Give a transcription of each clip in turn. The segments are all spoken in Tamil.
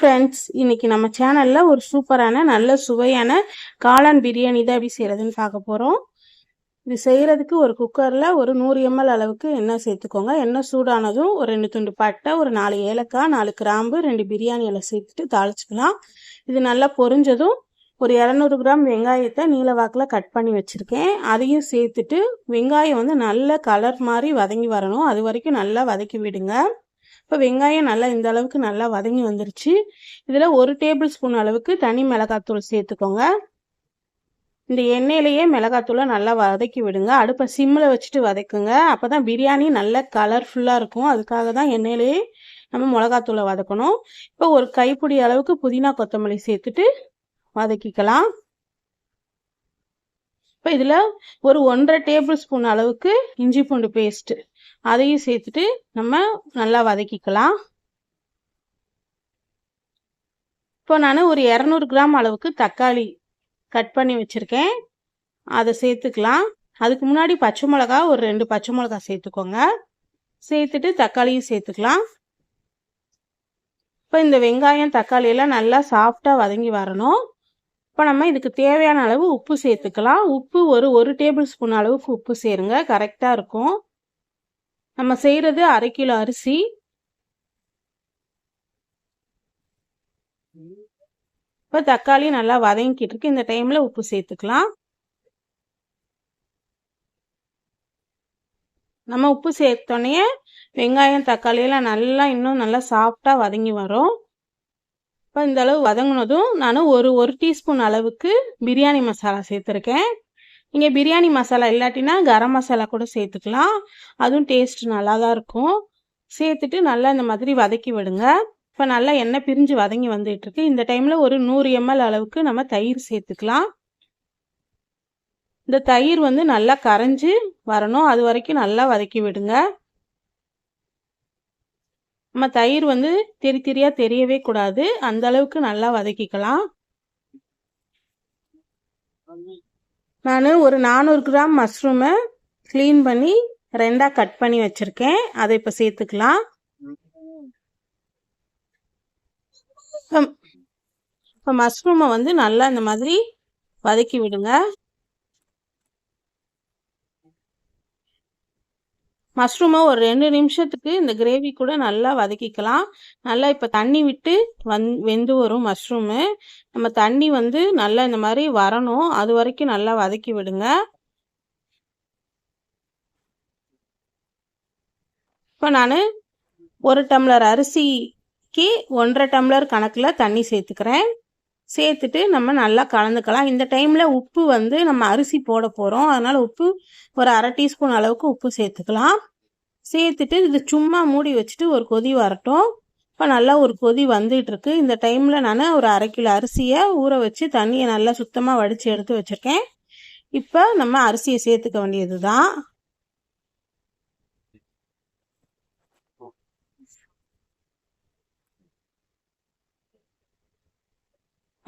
ஃப்ரெண்ட்ஸ் இன்னைக்கு நம்ம சேனலில் ஒரு சூப்பரான நல்ல சுவையான காளான் பிரியாணி தான் எப்படி செய்கிறதுன்னு பார்க்க போகிறோம் இது செய்கிறதுக்கு ஒரு குக்கரில் ஒரு நூறு எம்எல் அளவுக்கு எண்ணெய் சேர்த்துக்கோங்க. எண்ணெய் சூடானதும் ஒரு ரெண்டு துண்டு பட்டை ஒரு நாலு ஏலக்காய் நாலு கிராம்பு ரெண்டு பிரியாணி இலை சேர்த்துட்டு தாளிச்சுக்கலாம். இது நல்லா பொரிஞ்சதும் ஒரு இரநூறு கிராம் வெங்காயத்தை நீலவாக்கில் கட் பண்ணி வச்சுருக்கேன். அதையும் சேர்த்துட்டு வெங்காயம் வந்து நல்ல கலர் மாதிரி வதங்கி வரணும். அது வரைக்கும் நல்லா வதக்கி விடுங்க. இப்போ வெங்காயம் நல்லா இந்த அளவுக்கு நல்லா வதங்கி வந்துருச்சு. இதில் ஒரு டேபிள் ஸ்பூன் அளவுக்கு தனி மிளகாத்தூள் சேர்த்துக்கோங்க. இந்த எண்ணெயிலேயே மிளகாத்தூளை நல்லா வதக்கி விடுங்க. அடுப்பை சிம்மில் வச்சுட்டு வதக்குங்க. அப்போ தான் பிரியாணி நல்ல கலர்ஃபுல்லாக இருக்கும். அதுக்காக தான் எண்ணெயிலேயே நம்ம மிளகாத்தூளை வதக்கணும். இப்போ ஒரு கைப்பிடி அளவுக்கு புதினா கொத்தமல்லி சேர்த்துட்டு வதக்கிக்கலாம். இப்போ இதில் ஒரு ஒன்றரை டேபிள் ஸ்பூன் அளவுக்கு இஞ்சி பூண்டு பேஸ்ட்டு அதையும் சேர்த்துட்டு நம்ம நல்லா வதக்கிக்கலாம். இப்போ நான் ஒரு இரநூறு கிராம் அளவுக்கு தக்காளி கட் பண்ணி வச்சுருக்கேன். அதை சேர்த்துக்கலாம். அதுக்கு முன்னாடி பச்சை மிளகா ஒரு ரெண்டு பச்சை மிளகா சேர்த்துக்கோங்க. சேர்த்துட்டு தக்காளியும் சேர்த்துக்கலாம். இப்போ இந்த வெங்காயம் தக்காளி எல்லாம் நல்லா சாஃப்டாக வதங்கி வரணும். இப்போ நம்ம இதுக்கு தேவையான அளவு உப்பு சேர்த்துக்கலாம். உப்பு ஒரு ஒரு டேபிள் ஸ்பூன் அளவுக்கு உப்பு சேருங்க. கரெக்டாக இருக்கும். நம்ம செய்கிறது அரை கிலோ அரிசி. இப்போ தக்காளி நல்லா வதங்கிக்கிட்டு இருக்கு. இந்த டைமில் உப்பு சேர்த்துக்கலாம். நம்ம உப்பு சேர்த்தோடனே வெங்காயம் தக்காளி எல்லாம் நல்லா இன்னும் நல்லா சாஃப்டாக வதங்கி வரும். இப்போ இந்த அளவு வதங்கினதும் நான் ஒரு ஒரு டீஸ்பூன் அளவுக்கு பிரியாணி மசாலா சேர்த்துருக்கேன். நீங்கள் பிரியாணி மசாலா இல்லாட்டினா கரம் மசாலா கூட சேர்த்துக்கலாம். அதுவும் டேஸ்ட் நல்லா தான் இருக்கும். சேர்த்துட்டு நல்லா இந்த மாதிரி வதக்கி விடுங்க. இப்போ நல்லா எண்ணெய் பிரிஞ்சு வதங்கி வந்துட்டுருக்கு இந்த டைமில் ஒரு நூறு எம்எல் அளவுக்கு நம்ம தயிர் சேர்த்துக்கலாம். இந்த தயிர் வந்து நல்லா கரைஞ்சி வரணும். அது வரைக்கும் நல்லா வதக்கி விடுங்க. நம்ம தயிர் வந்து தெரி தெரியாக தெரியவே கூடாது. அந்த அளவுக்கு நல்லா வதக்கிக்கலாம். நான் ஒரு நானூறு கிராம் மஷ்ரூமை க்ளீன் பண்ணி ரெண்டாக கட் பண்ணி வச்சுருக்கேன். அதை இப்போ சேர்த்துக்கலாம். இப்போ மஷ்ரூமை வந்து நல்லா இந்த மாதிரி வதக்கி விடுங்க. மஷ்ரூமை ஒரு ரெண்டு நிமிஷத்துக்கு இந்த கிரேவி கூட நல்லா வதக்கிக்கலாம். நல்லா இப்போ தண்ணி விட்டு வந் வெந்து வரும் மஷ்ரூமு. நம்ம தண்ணி வந்து நல்லா இந்த மாதிரி வரணும். அது வரைக்கும் நல்லா வதக்கி விடுங்க. இப்போ நான் ஒரு டம்ளர் அரிசிக்கு ஒன்றரை டம்ளர் கணக்கில் தண்ணி சேர்த்துக்கிறேன். சேர்த்துட்டு நம்ம நல்லா கலந்துக்கலாம். இந்த டைமில் உப்பு வந்து நம்ம அரிசி போட போகிறோம் அதனால் உப்பு ஒரு அரை டீஸ்பூன் அளவுக்கு உப்பு சேர்த்துக்கலாம். சேர்த்துட்டு இது சும்மா மூடி வச்சுட்டு ஒரு கொதி வரட்டும். இப்போ நல்லா ஒரு கொதி வந்துட்டுருக்கு இந்த டைமில் நான் ஒரு அரை கிலோ அரிசியை ஊற வச்சு தண்ணியை நல்லா சுத்தமாக வடித்து எடுத்து வச்சுருக்கேன். இப்போ நம்ம அரிசியை சேர்த்துக்க வேண்டியது தான்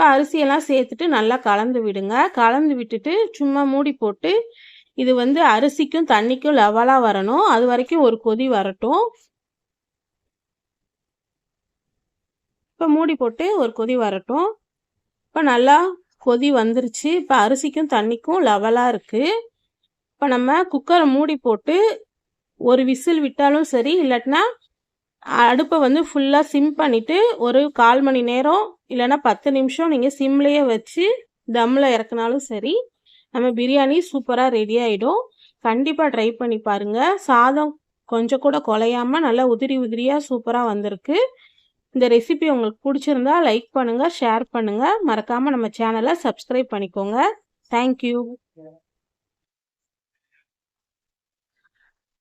இப்போ அரிசியெல்லாம் சேர்த்துட்டு நல்லா கலந்து விடுங்க. கலந்து விட்டுட்டு சும்மா மூடி போட்டு இது வந்து அரிசிக்கும் தண்ணிக்கும் லெவலாக வரணும். அது வரைக்கும் ஒரு கொதி வரட்டும். இப்போ மூடி போட்டு ஒரு கொதி வரட்டும். இப்போ நல்லா கொதி வந்துருச்சு. இப்போ அரிசிக்கும் தண்ணிக்கும் லெவலாக இருக்குது இப்போ நம்ம குக்கரை மூடி போட்டு ஒரு விசில் விட்டாலும் சரி இல்லாட்டினா அடுப்பை வந்து ஃபுல்லாக சிம் பண்ணிவிட்டு ஒரு கால் மணி நேரம் இல்லைன்னா பத்து நிமிஷம் நீங்கள் சிம்லேயே வச்சு தம்மில் இறக்குனாலும் சரி நம்ம பிரியாணி சூப்பராக ரெடி ஆகிடும் கண்டிப்பாக ட்ரை பண்ணி பாருங்கள் சாதம் கொஞ்சம் கூட குலையாமல் நல்லா உதிரி உதிரியாக சூப்பராக வந்திருக்கு. இந்த ரெசிபி உங்களுக்கு பிடிச்சிருந்தா லைக் பண்ணுங்கள் ஷேர் பண்ணுங்கள் மறக்காமல் நம்ம சேனலை சப்ஸ்கிரைப் பண்ணிக்கோங்க. தேங்க்யூ